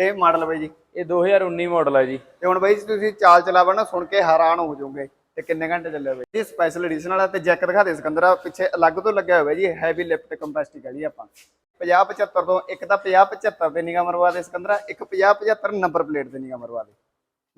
ਇਹ ਮਾਡਲ ਬਾਈ ਜੀ। ਇਹ 2019 ਮਾਡਲ ਹੈ ਜੀ। ਤੇ ਹੁਣ ਬਾਈ ਜੀ ਤੁਸੀਂ ਚਾਲ ਚਲਾਵਾ ਨਾ ਸੁਣ ਕੇ ਹੈਰਾਨ ਹੋ ਜਾਓਗੇ ਤੇ ਕਿੰਨੇ ਘੰਟੇ ਚੱਲਿਆ ਬਾਈ ਜੀ। ਸਪੈਸ਼ਲ ਐਡੀਸ਼ਨ ਵਾਲਾ ਤੇ ਜੈਕ ਦਿਖਾ ਦੇ ਸਿਕੰਦਰਾ ਪਿੱਛੇ ਅਲੱਗ ਤੋਂ ਲੱਗਿਆ ਹੋਇਆ ਜੀ ਹੈਵੀ ਲਿਫਟ ਕੰਪੈਸਟੀ ਕਹੀ ਆਪਾਂ। 50 75 ਤੋਂ ਇੱਕ ਤਾਂ 50 75 ਤੇ ਨਿਗਾ ਮਰਵਾ ਦੇ ਸਿਕੰਦਰਾ ਇੱਕ 50 75 ਨੰਬਰ ਪਲੇਟ ਤੇ ਨਿਗਾ ਮਰਵਾ ਦੇ।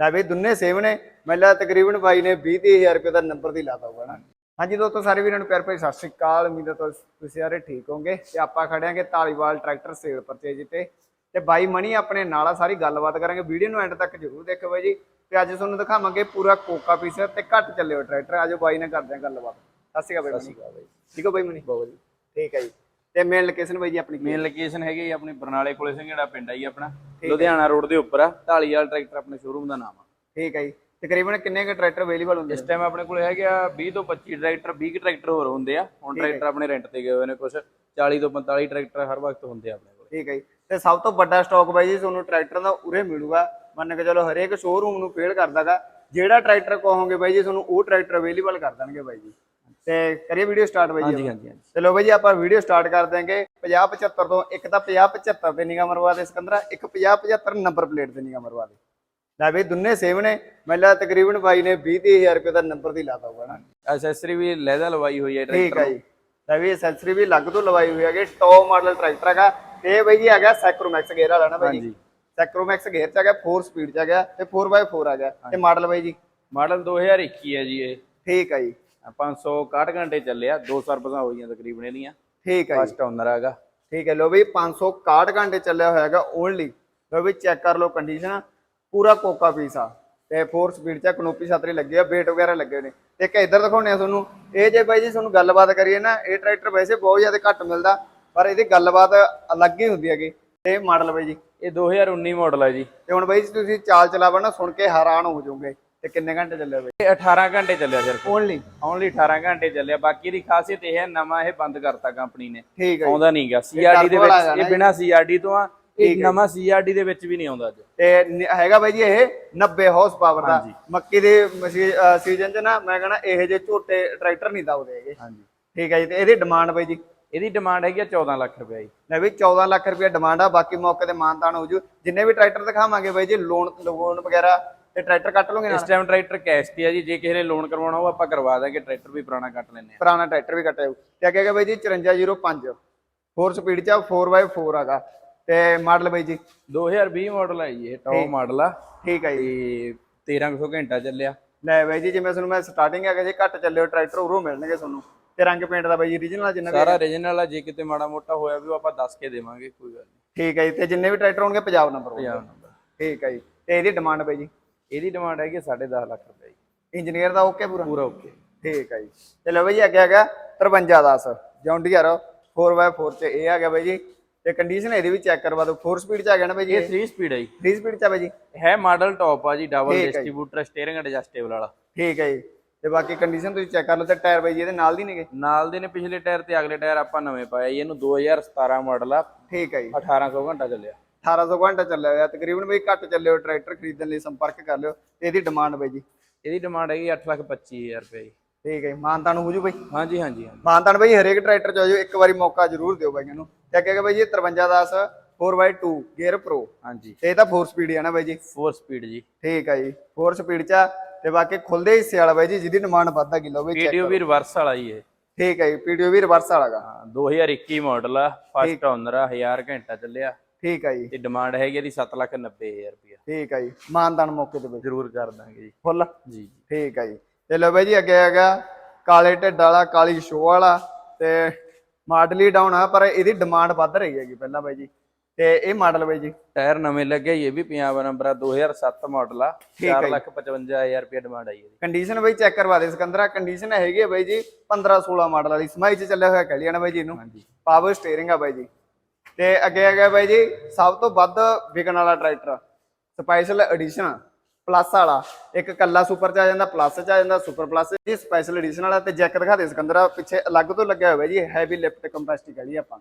ਲੈ ਬਈ ਦੋਨੇ ਸੇਮ ਨੇ। ਮੈਲਾ ਤਕਰੀਬਨ ਬਾਈ ਨੇ 20 ਹਜ਼ਾਰ ਰੁਪਏ ਦਾ ਨੰਬਰ ਦੀ ਲਾਤਾ ਹੋਗਾ ਨਾ। ਹਾਂਜੀ ਦੋਸਤੋ ਸਾਰੇ ਵੀਰਾਂ ਨੂੰ ਪਿਆਰ ਭਰੀ ਸਤਿ ਸ਼੍ਰੀ ਅਕਾਲ। ਉਮੀਦ ਹੈ ਤੁਸ- ਸਾਰੇ ਠੀਕ ਹੋਵੋਗੇ। ਤੇ ਆਪਾਂ ਖੜਿਆਂਗੇ ਧਾਲੀਵਾਲ ਟਰੈਕਟਰ ਸੇਲ ਪਰਚੇਜ ਤੇ। ਤੇ ਬਾਈ ਮਣੀ ਆਪਣੇ ਨਾਲ ਆ ਸਾਰੀ ਗੱਲਬਾਤ ਕਰਾਂਗੇ। ਵੀਡੀਓ ਨੂੰ ਐਂਡ ਤੱਕ ਜਰੂਰ ਦੇਖਿਓ ਬਾਈ ਜੀ। ਤੇ ਅੱਜ ਤੁਹਾਨੂੰ ਦਿਖਾਵਾਂਗੇ ਪੂਰਾ ਕੋਕਾ ਪੀਸ ਤੇ ਘੱਟ ਚੱਲਿਓ ਟਰੈਕਟਰ ਆਜੋ ਬਾਈ ਨਾਲ ਕਰਦੇ ਹਾਂ ਗੱਲਬਾਤ। ਸਤਿ ਸ਼੍ਰੀ ਅਕਾਲ ਬਾਈ ਠੀਕ ਹੋ ਬਾਈ ਮਣੀ? ਬਹੁਤ ਜੀ ਠੀਕ ਹੈ ਜੀ। ਤੇ ਮੇਨ ਲੋਕੇਸ਼ਨ ਬਾਈ ਜੀ ਆਪਣੀ? ਮੇਨ ਲੋਕੇਸ਼ਨ ਹੈਗੀ ਆਪਣੀ ਬਰਨਾਲੇ ਕੋਲੇ ਸਿੰਘੜਾ ਪਿੰਡ ਆ ਜੀ ਆਪਣਾ। ਲੁਧਿਆਣਾ ਰੋਡ ਦੇ ਉੱਪਰ ਆ। ਢਾਲੀਵਾਲ ਟਰੈਕਟਰ ਆਪਣੇ ਸ਼ੋਰੂਮ ਦਾ ਨਾਮ ਆ। ਠੀਕ ਹੈ ਜੀ। ਤਕਰੀਬਨ ਕਿੰਨੇ ਕੁ ਟਰੈਕਟਰ ਅਵੇਲੇਬਲ ਹੁੰਦੇ ਇਸ ਟਾਈਮ ਆਪਣੇ ਕੋਲੇ ਹੈਗੇ ਆ 20 ਤੋਂ 25 ਟਰੈਕਟਰ 20 ਕੁ ਟਰੈਕਟਰ ਹੋਰ ਹੁੰਦੇ ਆ। ਹੁਣ ਟਰੈਕਟਰ ਆਪਣੇ ਰੈਂਟ ਤੇ ਗਏ ਹੋਏ ਨੇ ਕੁਝ 40 ਤੋਂ 45 ਟਰੈਕਟਰ ਹਰ ਵਕਤ ਹੁੰਦੇ ਆ ਆਪਣੇ ਠੀਕ ਹੈ ਜੀ। ਤੇ ਸਭ ਤੋਂ ਵੱਡਾ ਸਟਾਕ ਬਾਈ ਜੀ ਤੁਹਾਨੂੰ ਟਰੈਕਟਰ ਦਾ ਉਰੇ ਮਿਲੂਗਾ। ਮੰਨ ਕੇ ਚਲੋ ਹਰੇਕ ਸ਼ੋਰੂਮ ਨੂੰ ਫੇਲ ਕਰਦਾਗਾ। ਜਿਹੜਾ ਟਰੈਕਟਰ ਕਹੋਗੇ ਬਾਈ ਜੀ ਤੁਹਾਨੂੰ ਉਹ ਟਰੈਕਟਰ ਅਵੇਲੇਬਲ ਕਰ ਦੇਣਗੇ ਬਾਈ ਜੀ। ਤੇ ਕਰੀਏ ਵੀਡੀਓ ਸਟਾਰਟ ਬਾਈ ਜੀ ਹਾਂਜੀ ਹਾਂਜੀ ਚਲੋ ਬਾਈ ਜੀ ਆਪਾਂ ਵੀਡੀਓ ਸਟਾਰਟ ਕਰ ਦਿਆਂਗੇ। 50 75 ਤੋਂ ਇੱਕ ਤਾਂ 50 75 ਤੇ ਨਿਗਾ ਮਰਵਾ ਦੇ ਸਿਕੰਦਰਾ ਇੱਕ 50 75 ਨੰਬਰ ਪਲੇਟ ਤੇ ਨਿਗਾ ਮਰਵਾ ਦੇ। ਲੈ ਬਈ ਦੋਨੇ ਸੇਮ ਨੇ। ਮੈਲਾ ਤਕਰੀਬਨ ਬਾਈ ਨੇ 20000 ਰੁਪਏ ਦਾ ਨੰਬਰ ਦੀ ਲਾਤਾ ਹੋਗਾ ਨਾ। ਐਸੈਸਰੀ ਵੀ ਲੈਦਾ ਲਵਾਈ ਹੋਈ ਹੈ ਠੀਕ ਟਰੈਕਟਰ ਹੈ ਜੀ। ਲੈ ਵੀ ਐਕਸੈਸਰੀ ਵੀ ਲੱਗ ਤੋਂ ਲਵਾਈ ਹੋਈ ਹੈਗੀ। ਟੌਪ ਮਾਡਲ ਟਰੈਕਟਰ ਹੈਗਾ। ਇਹ ਬਾਈ ਜੀ ਹੈਗਾ ਸੈਕਰੋਮੈਕਸ ਗੇਅਰ ਵਾਲਾ ਨਾ ਬਾਈ ਜੀ। ਸੈਕਰੋਮੈਕਸ ਗੇਅਰ ਚ ਹੈਗਾ 4 ਸਪੀਡ ਚ ਹੈਗਾ ਤੇ 4x4 ਹੈਗਾ ਤੇ ਮਾਡਲ ਬਾਈ ਜੀ? ਮਾਡਲ 2021 ਹੈ ਜੀ ਇਹ। ਠੀਕ ਹੈ ਜੀ। 561 ਘੰਟੇ ਚੱਲਿਆ ਦੋ ਸਰਵਿਸਾਂ ਹੋਈਆਂ ਤਕਰੀਬਨ ਇਹਦੀਆਂ। ਠੀਕ ਹੈ ਜੀ। ਫਸਟ ਓਨਰ ਹੈਗਾ। ਠੀਕ ਹੈ ਲੋ ਬਈ 561 ਘੰਟੇ ਚੱਲਿਆ ਹੋਇਆ ਹੈਗਾ ਓਨਲੀ ਲੋ ਬਈ ਚੈੱਕ ਕਰ ਲਓ ਕੰਡੀਸ਼ਨ ਪੂਰਾ ਕੋਕਾ ਪੀਸ ਆ। ਤੇ 4 ਸਪੀਡ ਚ ਕਨੋਪੀ ਛਤਰੀ ਲੱਗੀ ਆ ਵੇਟ ਵਗੈਰਾ ਲੱਗੇ ਨੇ। ਤੇ ਇੱਕ ਇੱਧਰ ਦਿਖਾਉਣੇ ਆ ਤੁਹਾਨੂੰ। ਇਹ ਜੇ ਬਾਈ ਜੀ ਤੁਹਾਨੂੰ ਗੱਲਬਾਤ ਕਰੀਏ ਨਾ ਇਹ ਟਰੈਕਟਰ ਵੈਸੇ ਬਹੁਤ ਜ਼ਿਆਦਾ ਘੱਟ ਮਿਲਦਾ। ਪਰ ਇਹਦੀ ਗੱਲਬਾਤ ਅਲੱਗ ਹੀ ਹੁੰਦੀ ਹੈਗੀ। ਇਹ ਮਾਡਲ ਬਾਈ ਜੀ। ਇਹ 2019 ਮਾਡਲ ਹੈ ਜੀ। ਤੇ ਹੁਣ ਬਾਈ ਜੀ ਤੁਸੀਂ ਚਾਲ ਚਲਾਵਾ ਨਾ ਸੁਣ ਕੇ ਹੈਰਾਨ ਹੋ ਜਾਓਗੇ। ਤੇ ਕਿੰਨੇ ਘੰਟੇ ਚੱਲਿਆ ਬਾਈ? ਇਹ 18 ਘੰਟੇ ਚੱਲਿਆ ਸਿਰਫ ਓਨਲੀ ਓਨਲੀ 18 ਘੰਟੇ ਚੱਲਿਆ। ਬਾਕੀ ਦੀ ਖਾਸੀਅਤ ਇਹ ਹੈ ਨਵਾਂ ਇਹ ਬੰਦ ਕਰਤਾ ਕੰਪਨੀ ਨੇ। ਠੀਕ ਹੈ ਜੀ। ਆਉਂਦਾ ਨਹੀਂਗਾ ਸੀਆਰਡੀ ਦੇ ਵਿੱਚ ਇਹ ਬਿਨਾ ਸੀਆਰਡੀ ਤੋਂ ਆ ਇਹ ਨਵਾਂ ਸੀਆਰਡੀ ਦੇ ਵਿੱਚ ਵੀ ਨਹੀਂ ਆਉਂਦਾ ਅੱਜ। ਤੇ ਹੈਗਾ ਬਾਈ ਜੀ ਇਹ 90 ਹਾਰਸ ਪਾਵਰ ਦਾ। ਮੱਕੀ ਦੇ ਸੀਜ਼ਨ ਚ ਨਾ ਮੈਂ ਕਹਣਾ ਇਹੋ ਜਿਹੇ ਝੋਟੇ ਟਰੈਕਟਰ ਨਹੀਂ ਦਊਦੇ ਹੈਗੇ। ਹਾਂਜੀ। ਠੀਕ ਹੈ ਜੀ। ਤੇ ਇਹਦੀ ਡਿਮਾਂਡ ਬਾਈ ਜੀ ਇਹਦੀ ਡਿਮਾਂਡ ਹੈਗੀ ਆ 14 ਲੱਖ ਰੁਪਏ ਜੀ। ਲੈ ਵੀ 14 ਲੱਖ ਰੁਪਏ ਡਿਮਾਂਡ ਆ ਬਾਕੀ ਮੌਕੇ ਤੇ ਮਾਨਤਾਨ ਹੋ ਜੂ ਜਿੰਨੇ ਵੀ ਟਰੈਕਟਰ ਦਿਖਾਵਾਂਗੇ ਬਾਈ ਜੀ ਲੋਨ ਲੋਨ ਵਗੈਰਾ ਤੇ ਟਰੈਕਟਰ ਕੱਟ ਲਓਗੇ ਇਸ ਨਾਲ ਟਾਈਮ ਟਰੈਕਟਰ ਕੈਸ਼ ਤੇ ਆ ਜੀ ਜੇ ਕਿਸੇ ਨੇ ਲੋਨ ਕਰਵਾਉਣਾ ਉਹ ਆਪਾਂ ਕਰਵਾ ਦਾਂਗੇ ਟਰੈਕਟਰ ਵੀ ਪੁਰਾਣਾ ਕੱਟ ਲੈਣੇ ਆ। ਪੁਰਾਣਾ ਟਰੈਕਟਰ ਵੀ ਕੱਟਿਆ। ਤੇ ਅੱਗੇ ਹੈਗਾ ਬਾਈ ਜੀ 5405 4 ਸਪੀਡ ਚ 4x4 ਹੈਗਾ ਤੇ ਮਾਡਲ ਬਾਈ ਜੀ? 2020 ਮਾਡਲ ਹੈ ਜੀ ਇਹ ਟੌਪ ਮਾਡਲ ਆ। ਠੀਕ ਹੈ ਜੀ। ਤੇ 1300 ਘੰਟਾ ਚੱਲਿਆ। ਲੈ ਬਾਈ ਜੀ ਜਿਵੇਂ ਤੁਹਾਨੂੰ ਮੈਂ ਸਟਾਰਟਿੰਗ ਹੈਗਾ ਜੇ ਘੱਟ ਚੱਲਿਓ ਟਰੈਕਟਰ ਉਰੋਂ ਮਿਲਣਗੇ ਤੁਹਾਨੂੰ। ਤੇ ਰੰਗ ਪੇਂਟ ਦਾ ਬਾਈ ਜੀ ਰੀਜਨਲ ਜਿੰਨਾ ਵੀ ਸਾਰਾ ਰੀਜਨਲ ਆ ਜੇ ਕਿਤੇ ਮਾੜਾ ਮੋਟਾ ਹੋਇਆ ਵੀ ਉਹ ਆਪਾਂ ਦੱਸ ਕੇ ਦੇਵਾਂਗੇ ਕੋਈ ਗੱਲ ਨਹੀਂ। ਠੀਕ ਹੈ ਜੀ ਤੇ ਜਿੰਨੇ ਵੀ ਟਰੈਕਟਰ ਹੋਣਗੇ ਪੰਜਾਬ ਨੰਬਰ ਪੰਜਾਬ ਨੰਬਰ ਠੀਕ ਹੈ ਜੀ ਤੇ ਇਹਦੀ ਡਿਮਾਂਡ ਬਾਈ ਜੀ? ਇਹਦੀ ਡਿਮਾਂਡ ਹੈਗੀ 10.5 ਲੱਖ ਰੁਪਏ ਜੀ। ਇੰਜੀਨੀਅਰ ਦਾ ਓਕੇ ਪੂਰਾ? ਪੂਰਾ ਓਕੇ ਠੀਕ ਹੈ ਜੀ ਚਲੋ ਬਾਈ ਜੀ ਅੱਗੇ ਹੈਗਾ 5310 ਜੌਂਡੀਆਰ 4x4 ਚ ਇਹ ਆ ਗਿਆ ਬਾਈ ਜੀ ਤੇ ਕੰਡੀਸ਼ਨ ਇਹਦੀ ਵੀ ਚੈੱਕ ਕਰਵਾ ਦਿਓ। 4 ਸਪੀਡ ਚ ਆ ਗਿਆ ਨਾ ਬਾਈ ਜੀ ਇਹ 3 ਸਪੀਡ ਹੈ ਜੀ। 3 ਸਪੀਡ ਚ ਆ ਬਾਈ ਜੀ? ਹੈ ਮਾਡਲ ਟੌਪ ਆ ਜੀ ਡਬਲ। ਡਿਸਟ੍ਰੀਬਿਊਟਰ ਸਟੀਅਰਿੰਗ ਐਡਜਸਟੇਬਲ ਵਾਲਾ। ਠੀਕ ਹੈ ਜੀ ਤੇ ਬਾਕੀ ਕੰਡੀਸ਼ਨ ਤੁਸੀਂ ਚੈੱਕ ਕਰ ਲਓ ਤੇ ਟਾਇਰ ਬਾਈ ਜੀ ਇਹਦੇ ਨਾਲ ਦੀ ਨੇਗੇ? ਨਾਲ ਦੇ ਨੇ ਪਿਛਲੇ ਟਾਇਰ ਤੇ ਅਗਲੇ ਟਾਇਰ ਆਪਾਂ ਨਵੇਂ ਪਾਏ ਜੀ ਇਹਨੂੰ 2017 ਮਾਡਲ ਆ। ਠੀਕ ਹੈ ਜੀ। 1800 ਘੰਟਾ ਚੱਲਿਆ। 1800 ਘੰਟਾ ਚੱਲਿਆ ਹੋਇਆ ਤਕਰੀਬਨ ਬਈ ਘੱਟ ਚੱਲਿਓ ਟਰੈਕਟਰ ਖਰੀਦਣ ਲਈ ਸੰਪਰਕ ਕਰ ਲਿਓ ਤੇ ਇਹਦੀ ਡਿਮਾਂਡ ਬਾਈ ਜੀ। ਇਹਦੀ ਡਿਮਾਂਡ ਹੈਗੀ 825000 ਰੁਪਏ ਜੀ। ਠੀਕ ਹੈ ਜੀ ਮਾਨਤਾਨ ਹੋ ਜੂ ਬਾਈ? ਹਾਂਜੀ ਹਾਂਜੀ ਮਾਨਤਾਨ ਬਾਈ ਹਰੇਕ ਟਰੈਕਟਰ ਚ ਆ ਜਾਓ ਇੱਕ ਵਾਰੀ ਮੌਕਾ ਜ਼ਰੂਰ ਦਿਓ ਬਾਈਆਂ ਨੂੰ ਤੇ ਅੱਗੇ ਬਾਈ ਜੀ 5310 4x2 ਗੇਅਰ ਪ੍ਰੋ ਹਾਂਜੀ। ਤੇ ਇਹ ਤਾਂ 4 ਸਪੀਡ ਹੀ ਨਾ ਬਾਈ ਜੀ। 4 ਸਪੀਡ ਜੀ। ਠੀਕ ਹੈ ਜੀ 4 ਸਪੀਡ ਚ ਤੇ ਬਾਕੀ ਖੁੱਲਦੇ ਹਿੱਸੇ ਵਾਲਾ ਬਾਈ ਜੀ ਜਿਹਦੀ ਡਿਮਾਂਡ ਵੱਧਦਾ ਕਿਲੋ ਵੀ check ਵੀਡੀਓ ਵੀ ਰਿਵਰਸ ਵਾਲਾ ਜੀ ਇਹ। ਠੀਕ ਹੈ ਜੀ ਪੀਡੀਓ ਵੀ ਰਿਵਰਸ ਵਾਲਾਗਾ ਹਾਂ 2021 ਮਾਡਲ ਆ ਫਸਟ ਓਨਰ ਆ 1000 ਘੰਟਾ ਚੱਲਿਆ। ਠੀਕ ਹੈ ਜੀ। ਤੇ ਡਿਮਾਂਡ ਹੈਗੀ ਇਹਦੀ 790000 ਰੁਪਏ ਠੀਕ ਹੈ ਜੀ ਮਾਨਤਾਨ ਮੌਕੇ ਤੇ ਬਾਈ ਜ਼ਰੂਰ ਕਰ ਦਾਂਗੇ ਜੀ। ਫੁੱਲ? ਜੀ ਠੀਕ ਹੈ ਜੀ। ਤੇ ਲੋ ਬਾਈ ਜੀ ਅੱਗੇ ਹੈਗਾ ਕਾਲੇ ਢਿੱਡ ਵਾਲਾ ਕਾਲੀ ਸ਼ੋ ਵਾਲਾ ਤੇ ਮਾਡਲੀ ਡਾਊਨ ਆ ਪਰ ਇਹਦੀ ਡਿਮਾਂਡ ਵੱਧ ਰਹੀ ਹੈਗੀ ਪਹਿਲਾਂ ਬਾਈ ਜੀ। ਤੇ ਇਹ ਮਾਡਲ ਬਾਈ ਜੀ? ਟਾਇਰ ਨਵੇਂ ਲੱਗੇ ਇਹ ਵੀ ਪੰਜਾਬ ਨੰਬਰ ਆ 2007 ਮਾਡਲ ਆ। 455000 ਰੁਪਏ ਡਿਮਾਂਡ ਆਈ ਇਹਦੀ ਕੰਡੀਸ਼ਨ ਬਾਈ ਚੈੱਕ ਕਰਵਾ ਦੇ ਸਿਕੰਦਰਾ। ਕੰਡੀਸ਼ਨ ਹੈਗੀ ਹੈ ਬਾਈ ਜੀ 15 16 ਮਾਡਲ ਵਾਲੀ। ਸਮਾਈ ਚ ਚੱਲਿਆ ਹੋਇਆ ਕਹਿ ਲਿਆ ਨਾ ਬਾਈ ਜੀ ਇਹਨੂੰ। ਪਾਵਰ ਸਟੀਅਰਿੰਗ ਆ ਬਾਈ ਜੀ। ਤੇ ਅੱਗੇ ਹੈਗਾ ਬਾਈ ਜੀ ਸਭ ਤੋਂ ਵੱਧ ਵਿਕਣ ਵਾਲਾ ਟਰੈਕਟਰ ਸਪੈਸ਼ਲ ਐਡੀਸ਼ਨ ਪਲੱਸ ਵਾਲਾ। ਇੱਕ ਕੱਲਾ ਸੁਪਰ ਚ ਆ ਜਾਂਦਾ ਪਲੱਸ ਚ ਆ ਜਾਂਦਾ ਸੁਪਰ ਪਲੱਸ ਜੀ। ਸਪੈਸ਼ਲ ਐਡੀਸ਼ਨ ਵਾਲਾ ਤੇ ਜੈਕ ਦਿਖਾ ਦੇ ਸਿਕੰਦਰਾ। ਪਿੱਛੇ ਅਲੱਗ ਤੋਂ ਲੱਗਿਆ ਹੋਇਆ ਜੀ ਹੈਵੀ ਲਿਫਟ ਕੰਪੈਸਟੀ ਕਹੀ ਆਪਾਂ।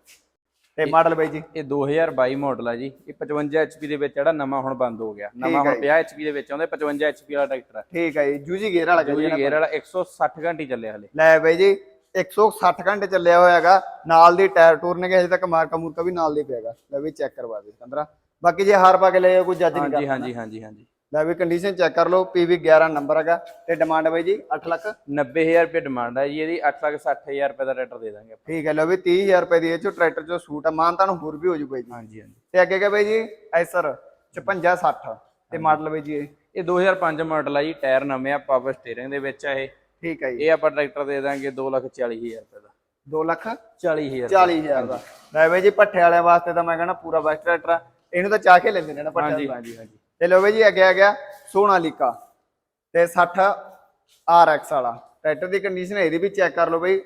ਤੇ ਮਾਡਲ ਬਾਈ ਜੀ? ਇਹ 2022 ਮਾਡਲ ਆ ਜੀ। ਇਹ 55 HP ਦੇ ਵਿੱਚ ਜਿਹੜਾ ਨਵਾਂ ਹੁਣ ਬੰਦ ਹੋ ਗਿਆ। ਨਵਾਂ ਹੁਣ 50 HP ਦੇ ਵਿੱਚ ਆਉਂਦਾ 55 HP ਵਾਲਾ ਟਰੈਕਟਰ ਆ। ਠੀਕ ਹੈ ਜੀ। ਜੂਜੀ ਗੇਅਰ ਵਾਲਾ ਕਹਿੰਦੇ ਗੇਅਰ ਵਾਲਾ 160 ਘੰਟੇ ਚੱਲਿਆ ਹਲੇ। ਲੈ ਬਾਈ ਜੀ 160 ਘੰਟੇ ਚੱਲਿਆ ਹੋਇਆ ਹੈਗਾ। ਨਾਲ ਦੀ ਟਾਇਰ ਟੂਰ ਨੇ ਹਜੇ ਤੱਕ ਮਾਰਕਾ ਮੂਰਕਾ ਵੀ ਨਾਲ ਦੀ ਪਿਆਗਾ ਲੈ ਵੀ ਚੈੱਕ ਕਰਵਾ ਦੇ। ਸਿਕੰਦਰਾ ਬਾਕੀ ਜੇ ਹਾਰ ਪਾ ਕੇ ਲਏ ਕੋਈ ਜੱਜ ਨਹੀਂ ਹਾਂਜੀ ਕਰਦਾ। ਹਾਂਜੀ ਹਾਂਜੀ ਹਾਂਜੀ। ਲੈ ਵੀ ਕੰਡੀਸ਼ਨ ਚੈੱਕ ਕਰ ਲਓ PV 11 ਨੰਬਰ ਹੈਗਾ ਤੇ ਡਿਮਾਂਡ ਬਾਈ ਜੀ 8 ਲੱਖ। 90000 ਰੁਪਏ ਡਿਮਾਂਡ ਹੈ ਜੀ ਇਹਦੀ 860000 ਰੁਪਏ ਦਾ ਟਰੈਕਟਰ ਦੇ ਦਾਂਗੇ ਠੀਕ ਹੈ ਲਓ ਵੀ 30000 ਰੁਪਏ ਦੀ ਇਹ ਚੋਂ ਟਰੈਕਟਰ ਚੋਂ ਸੂਟ ਆ ਮਾਨ ਤੁਹਾਨੂੰ ਹੋਰ ਵੀ ਹੋ ਜੂ ਬਾਈ ਜੀ। ਹਾਂਜੀ ਹਾਂਜੀ। ਤੇ ਅੱਗੇ ਕਿਆ ਬਾਈ ਜੀ? ਐਸਰ 56 60 ਤੇ ਮਾਡਲ ਬਾਈ ਜੀ ਇਹ। ਇਹ 2005 ਮਾਡਲ ਆ ਜੀ ਟਾਇਰ ਨਵੇਂ ਆ ਪਾਵਰ ਸਟੀਅਰਿੰਗ ਦੇ ਵਿੱਚ ਆ ਇਹ। ਠੀਕ ਹੈ ਜੀ। ਇਹ ਆਪਾਂ ਟਰੈਕਟਰ ਦੇ ਦਾਂਗੇ 240000 ਰੁਪਏ ਦਾ। 2 ਲੱਖ 40000 40000 ਦਾ। ਲੈ ਬਾਈ ਜੀ ਪੱਠੇ ਵਾਲਿਆਂ ਵਾਸਤੇ ਤਾਂ ਮੈਂ ਕਹਿੰਦਾ ਪੂਰਾ ਬੈਸਟ ਟਰੈਕਟਰ ਇਹਨੂੰ ਤਾਂ ਚਾਹ ਕੇ ਲੈਂਦੇ ਨੇ ਨਾ ਪੱਠੇ ਹਾਂਜੀ। ਹਾਂਜੀ ਹਾਂਜੀ। ਤੇ ਲਓ ਬਾਈ ਜੀ ਅੱਗੇ ਆ ਗਿਆ ਸੋਨਾਲੀਕਾ ਤੇ 60 RX ਵਾਲਾ। ਟਰੈਕਟਰ ਦੀ ਕੰਡੀਸ਼ਨ ਇਹਦੀ ਵੀ ਚੈੱਕ ਕਰ ਲਓ ਬਾਈ।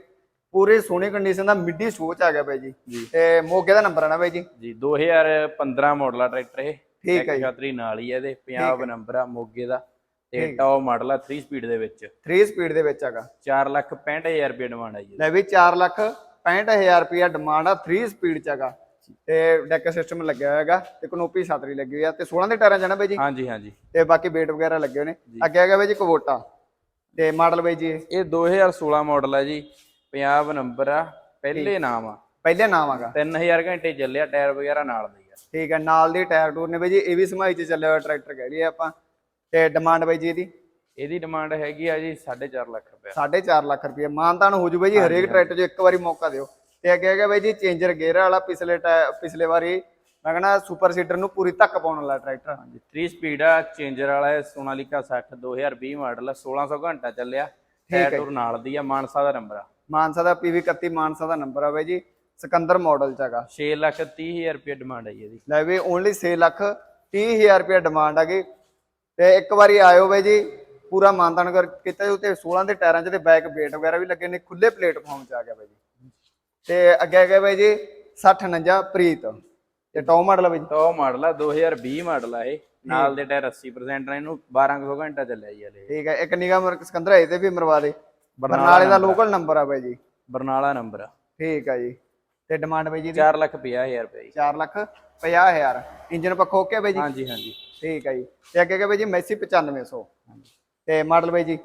ਪੂਰੀ ਸੋਹਣੀ ਕੰਡੀਸ਼ਨ ਦਾ ਮਿੱਡੀ ਸੋਚ ਆ ਗਿਆ ਬਾਈ ਜੀ। ਤੇ ਮੋਗੇ ਦਾ ਨੰਬਰ ਆ ਨਾ ਬਾਈ ਜੀ। ਜੀ 2015 ਮਾਡਲ ਆ ਟਰੈਕਟਰ ਇਹ। ਠੀਕ ਹੈ ਜੀ। ਨਾਲ ਹੀ ਇਹਦੇ। ਪੰਜਾਬ ਨੰਬਰ ਆ ਮੋਗੇ ਦਾ। ਤੇ ਟੌਪ ਮਾਡਲ ਆ 3 ਸਪੀਡ ਦੇ ਵਿੱਚ। 3 ਸਪੀਡ ਦੇ ਵਿੱਚ ਹੈਗਾ। 465000 ਰੁਪਏ ਡਿਮਾਂਡ ਆ ਜੀ। ਲੈ ਵੀ 4 ਲੱਖ 65000 ਰੁਪਇਆ ਡਿਮਾਂਡ ਆ 3 ਸਪੀਡ ਚ ਹੈਗਾ। ਤੇ ਡੈਕ ਸਿਸਟਮ ਲੱਗਿਆ ਹੋਇਆ ਹੈਗਾ ਤੇ ਕਨੋਪੀ ਛਤਰੀ ਲੱਗੀ ਹੋਈ ਆ ਤੇ 16 ਦੇ ਟਾਇਰਾਂ ਨਾ ਬਾਈ ਜੀ? ਹਾਂਜੀ ਹਾਂਜੀ। ਤੇ ਬਾਕੀ ਵੇਟ ਵਗੈਰਾ ਲੱਗੇ ਹੋਏ ਨੇ। ਅੱਗੇ ਆ ਗਿਆ ਬਾਈ ਜੀ ਕਵੋਟਾ ਤੇ ਮਾਡਲ ਬਾਈ ਜੀ ਇਹ? ਇਹ 2016 ਮਾਡਲ ਆ ਜੀ ਪੰਜਾਬ ਨੰਬਰ ਆ ਪਹਿਲੇ ਨਾਮ ਆ। ਪਹਿਲੇ ਨਾਮ ਹੈਗਾ 3000 ਘੰਟੇ ਚੱਲਿਆ ਟਾਇਰ ਵਗੈਰਾ ਨਾਲ ਦੇ ਆ। ਠੀਕ ਹੈ ਨਾਲ ਦੀ ਟਾਇਰ ਟੂਰ ਨੇ ਬਾਈ ਜੀ ਇਹ ਵੀ ਸਮਾਈ ਚ ਚੱਲਿਆ ਹੋਇਆ ਟਰੈਕਟਰ ਕਹਿ ਲਈਏ ਆਪਾਂ। ਤੇ ਡਿਮਾਂਡ ਬਾਈ ਜੀ ਇਹਦੀ? ਇਹਦੀ ਡਿਮਾਂਡ ਹੈਗੀ ਆ ਜੀ 4.5 ਲੱਖ ਰੁਪਏ 4.5 ਲੱਖ ਰੁਪਏ ਮਾਨਤਾਨ ਹੋ ਜੂ ਬਾਈ ਜੀ ਹਰੇਕ ਟਰੈਕਟਰ 'ਚ ਇੱਕ ਵਾਰੀ ਮੌਕਾ ਦਿਓ। ਤੇ ਅੱਗੇ ਹੈਗਾ ਬਾਈ ਜੀ ਚੇਂਜਰ ਗੇਅਰ ਵਾਲਾ ਪਿਛਲੇ ਪਿਛਲੇ ਵਾਰੀ ਮੈਂ ਕਹਿੰਦਾ ਸੁਪਰ ਸੀਡਰ ਨੂੰ ਪੂਰੀ ਧੱਕ ਪਾਉਣ ਵਾਲਾ ਟਰੈਕਟਰ 3 ਸਪੀਡ ਆ ਚੇਂਜਰ ਵਾਲਾ ਹੈ ਸੋਨਾਲੀਕਾ 60 2020 ਮਾਡਲ ਆ 1600 ਘੰਟਾ ਚੱਲਿਆ। ਟਾਇਰ ਨਾਲ ਦੀ ਆ ਮਾਨਸਾ ਦਾ ਨੰਬਰ ਆ। ਮਾਨਸਾ ਦਾ ਪੀਵੀ 31 ਮਾਨਸਾ ਦਾ ਨੰਬਰ ਆ ਬਾਈ ਜੀ ਸਿਕੰਦਰ ਮਾਡਲ ਚ ਹੈਗਾ। 6 ਲੱਖ 30000 ਰੁਪਏ ਡਿਮਾਂਡ ਆ ਜੀ ਇਹਦੀ। ਲੈ ਵੀ ਓਨਲੀ 6 ਲੱਖ 30000 ਰੁਪਏ ਡਿਮਾਂਡ ਹੈਗੀ ਤੇ ਇੱਕ ਵਾਰੀ ਆਇਓ ਬਾਈ ਜੀ ਪੂਰਾ ਮਾਨਤਾਨ ਕਰ ਕੀਤਾ ਤੇ 16 ਦੇ ਟਾਇਰਾਂ 'ਚ ਤੇ ਬੈਕ ਵੇਟ ਵਗੈਰਾ ਵੀ ਲੱਗੇ ਨੇ ਖੁੱਲੇ ਪਲੇਟਫਾਰਮ 'ਚ ਆ ਗਿਆ ਬਾਈ ਜੀ। ਤੇ ਅੱਗੇ ਹੈਗਾ ਬਾਈ ਜੀ 6049 ਪ੍ਰੀਤ ਤੇ ਟੌਪ ਮਾਡਲ ਆ ਬਾਈ ਜੀ। ਟੌਪ ਮਾਡਲ ਆ 2020 ਮਾਡਲ ਆ ਇਹ। ਨਾਲ ਦੇ ਟਾਇਰ 80% ਨੇ ਇਹਨੂੰ 1200 ਘੰਟਾ ਚੱਲਿਆ ਜੀ ਹਲੇ। ਠੀਕ ਹੈ ਇੱਕ ਨਿਗਾਹ ਮਰ ਸਿਕੰਦਰ ਇਹ ਤੇ ਵੀ ਮਰਵਾ ਦੇ। ਬਰਨਾਲੇ ਦਾ ਲੋਕਲ ਨੰਬਰ ਆ ਬਾਈ ਜੀ। ਬਰਨਾਲਾ ਨੰਬਰ ਆ। ਠੀਕ ਆ ਜੀ। ਤੇ ਡਿਮਾਂਡ ਬਾਈ ਜੀ ਦੀ 4 ਲੱਖ 50000 ਰੁਪਏ ਜੀ। 4 ਲੱਖ 50000 ਇੰਜਨ ਪੱਖੋਂ ਓਕੇ ਬਾਈ ਜੀ? ਹਾਂਜੀ ਹਾਂਜੀ। ਠੀਕ ਆ ਜੀ। ਤੇ ਅੱਗੇ ਹੈਗਾ ਬਾਈ ਜੀ ਮੈਸੀ 9500 ਤੇ ਮਾਡਲ ਬਾਈ ਜੀ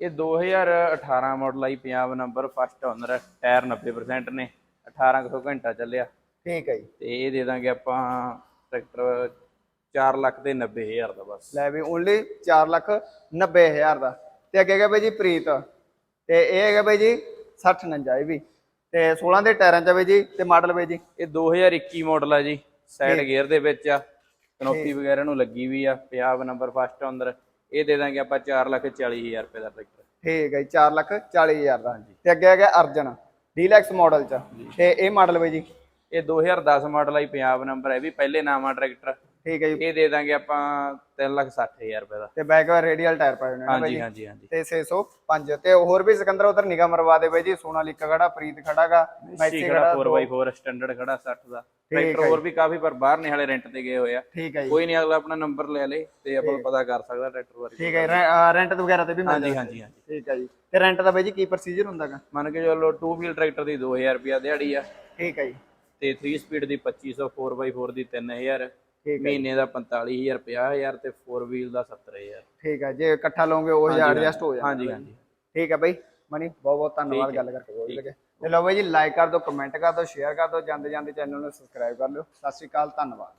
ਇਹ 2018 ਮਾਡਲ ਆਈ Punjab number first owner tyre 90% ਨੇ 1800 ਘੰਟਾ ਚੱਲਿਆ। ਠੀਕ ਹੈ ਜੀ। ਤੇ ਇਹ ਦੇ ਦਾਂਗੇ ਆਪਾਂ ਟਰੈਕਟਰ 4 ਲੱਖ ਤੇ 90000 ਦਾ ਬਸ। ਲੈ ਵੀ ਓਨਲੀ 4 ਲੱਖ 90000 ਦਾ। ਤੇ ਅੱਗੇ ਹੈਗਾ ਬਾਈ ਜੀ ਪ੍ਰੀਤ ਤੇ ਇਹ ਹੈਗਾ ਬਾਈ ਜੀ 6049 ਇਹ ਵੀ। ਤੇ 16 ਦੇ ਟਾਇਰਾਂ ਚ ਬਾਈ ਜੀ ਤੇ ਮਾਡਲ ਬਾਈ ਜੀ। ਇਹ 2021 ਮਾਡਲ ਆ ਜੀ ਸਾਈਡ ਗੇਅਰ ਦੇ ਵਿੱਚ ਆ ਕਨੋਪੀ ਵਗੈਰਾ ਨੂੰ ਲੱਗੀ ਵੀ ਆ ਪੰਜਾਬ ਨੰਬਰ ਫਸਟ ਓਨਰ ਇਹ ਦੇ ਦਾਂਗੇ ਆਪਾਂ 4 ਲੱਖ 40000 ਰੁਪਏ ਦਾ ਟਰੈਕਟਰ। ਠੀਕ ਹੈ ਜੀ 4 ਲੱਖ 40000 ਦਾ ਤੇ ਅੱਗੇ ਹੈਗਾ ਅਰਜਨ ਡੀਲੈਕਸ ਮਾਡਲ ਚ। ਤੇ ਇਹ ਮਾਡਲ ਬਾਈ ਜੀ? ਇਹ 2010 ਮਾਡਲ ਆਈ ਪੰਜਾਬ ਨੰਬਰ ਹੈ ਵੀ ਪਹਿਲੇ ਨਾਮਾ ਟਰੈਕਟਰ। ਠੀਕ ਹੈ ਜੀ। ਇਹ ਦੇ ਦਾਂਗੇ ਆਪਾਂ 3 ਲੱਖ 60000 ਰੁਪਏ ਦਾ। ਤੇ ਬੈਕ ਰੇਡੀਅਲ ਟਾਇਰ ਪਾਏ ਬਾਈ ਹਾਂਜੀ ਹਾਂਜੀ ਹਾਂਜੀ। ਤੇ 605 ਤੇ ਹੋਰ ਵੀ ਸਿਕੰਦਰ ਉਧਰ ਨਿਗਾਹ ਮਰਵਾ ਦੇ ਬਾਈ ਜੀ। ਸੋਨਾਲੀਕਾ ਖੜਾ ਪ੍ਰੀਤ ਖੜਾਗਾ ਠੀਕ ਖੜਾ ਖੜਾ 4x4 ਸਟੈਂਡਰਡ ਖੜਾ 60 ਦਾ। ਟਰੈਕਟਰ ਹੋਰ ਵੀ ਕਾਫੀ ਪਰ ਬਾਹਰ ਨੇ ਹਾਲੇ ਰੈਂਟ ਤੇ ਗਏ ਹੋਏ ਆ। ਠੀਕ ਹੈ ਜੀ। ਕੋਈ ਨਹੀਂ ਅਗਲਾ ਆਪਣਾ ਨੰਬਰ ਲੈ ਲੇ ਤੇ ਆਪਾਂ ਪਤਾ ਕਰ ਸਕਦਾ ਟਰੈਕਟਰ ਬਾਰੇ। ਠੀਕ ਹੈ ਰੈਂਟ ਵਗੈਰਾ ਤੇ ਵੀ ਮਿਲ ਹਾਂਜੀ ਹਾਂਜੀ ਠੀਕ ਹੈ ਜੀ। ਤੇ ਰੈਂਟ ਦਾ ਬਾਈ ਜੀ ਕੀ ਪ੍ਰੋਸੀਜਰ ਹੁੰਦਾਗਾ ਮੰਨ ਕੇ ਚਲੋ 2 ਵੀਲ ਟਰੈਕਟਰ ਦੀ 2000 ਰੁਪਿਆ ਦਿਹਾੜੀ ਆ। ਠੀਕ ਹੈ ਜੀ। ਤੇ 3 ਸਪੀਡ ਦੀ 2500 4x4 ਦੀ 3000 ਠੀਕ ਮਹੀਨੇ ਦਾ 45000 50000 ਤੇ 4 ਵੀਲ ਦਾ 70000 ਠੀਕ ਹੈ ਜੇ ਇਕੱਠਾ ਲਓਗੇ ਉਹ ਹਜ਼ਾਰ ਐਡਜਸਟ ਹੋ ਜਾਂਦਾ ਹਾਂਜੀ ਹਾਂਜੀ। ਠੀਕ ਹੈ ਬਾਈ ਮਨੀ ਬਹੁਤ ਬਹੁਤ ਧੰਨਵਾਦ ਗੱਲ ਕਰਕੇ ਬਹੁਤ ਲੱਗੇ ਤੇ ਲਓ ਬਾਈ ਜੀ ਲਾਈਕ ਕਰ ਦਿਓ ਕਮੈਂਟ ਕਰ ਦਿਓ ਸ਼ੇਅਰ ਕਰ ਦਿਓ ਜਾਂਦੇ ਜਾਂਦੇ ਚੈਨਲ ਨੂੰ ਸਬਸਕ੍ਰਾਈਬ ਕਰ ਲਿਓ। ਸਤਿ ਸ਼੍ਰੀ ਅਕਾਲ ਧੰਨਵਾਦ।